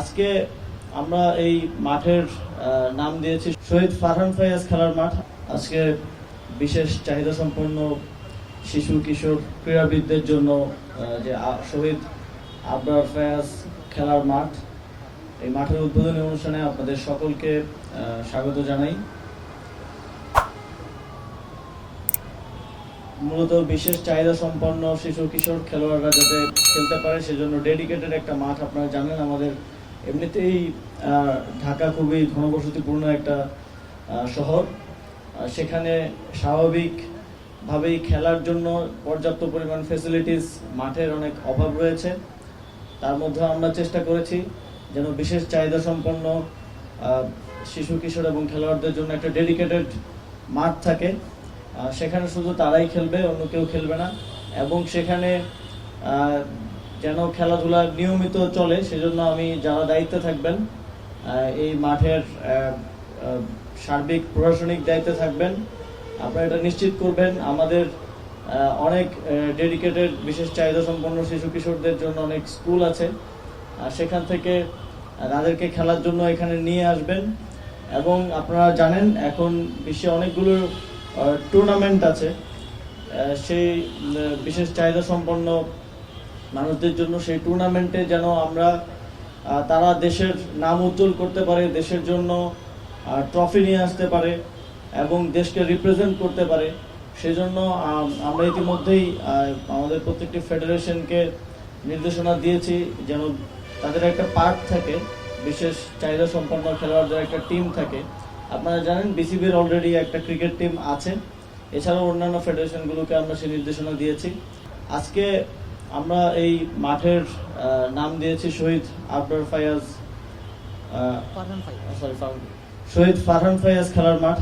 আজকে আমরা এই মাঠের নাম দিয়েছি শহীদ ফারহান ফায়াজ খেলার মাঠ। আজকে বিশেষ চাহিদা সম্পন্ন শিশু, কিশোর, ক্রীড়াবিদদের জন্য যে শহীদ আবরার ফায়াজ খেলার মাঠ। এই মাঠের উদ্বোধনী অনুষ্ঠানে আপনাদের সকলকে স্বাগত জানাই। মূলত বিশেষ চাহিদা সম্পন্ন শিশু, কিশোর খেলোয়াড়রা যাতে খেলতে পারে, সেজন্য ডেডিকেটেড একটা মাঠ, আপনারা জানেন আমাদের এমনিতেই ঢাকা খুবই ঘনবসতিপূর্ণ একটা শহর। সেখানে স্বাভাবিকভাবেই খেলার জন্য পর্যাপ্ত পরিমাণ ফেসিলিটিস মাঠের অনেক অভাব রয়েছে। তার মধ্যে আমরা চেষ্টা করেছি যেন বিশেষ চাহিদা সম্পন্ন শিশু, কিশোর এবং খেলোয়াড়দের জন্য একটা ডেডিকেটেড মাঠ থাকে। সেখানে শুধু তারাই খেলবে, অন্য কেউ খেলবে না। এবং সেখানে যেন খেলাধুলা নিয়মিত চলে, সেজন্য আমি যারা দায়িত্বে থাকবেন এই মাঠের সার্বিক প্রশাসনিক দায়িত্বে থাকবেন, আপনারা এটা নিশ্চিত করবেন, আমাদের অনেক ডেডিকেটেড বিশেষ চাহিদা সম্পন্ন শিশু কিশোরদের জন্য অনেক স্কুল আছে, আর সেখান থেকে তাদেরকে খেলার জন্য এখানে নিয়ে আসবেন, এবং আপনারা জানেন, এখন বিশ্বে অনেকগুলো টুর্নামেন্ট আছে সেই বিশেষ চাহিদা সম্পন্ন মানুষদের জন্য সেই টুর্নামেন্টে যেন আমরা তারা দেশের নাম উজ্জ্বল করতে পারে দেশের জন্য ট্রফি নিয়ে আসতে পারে এবং দেশকে রিপ্রেজেন্ট করতে পারে সেজন্য আম, আমরা ইতিমধ্যেই আমাদের প্রত্যেকটি ফেডারেশনকে নির্দেশনা দিয়েছি যেন তাদের একটা পার্ট থাকে বিশেষ চাহিদা সম্পন্ন খেলোয়াড়দের একটা টিম থাকে। আপনারা জানেন বিসিবির অলরেডি একটা ক্রিকেট টিম আছে। এছাড়াও অন্যান্য ফেডারেশনগুলোকে আমরা সেই নির্দেশনা দিয়েছি। আজকে আমরা এই মাঠের আহ, নাম দিয়েছি শহীদ আবরার ফায়াজ সরি শহীদ ফারহান ফায়াজ খেলার মাঠ।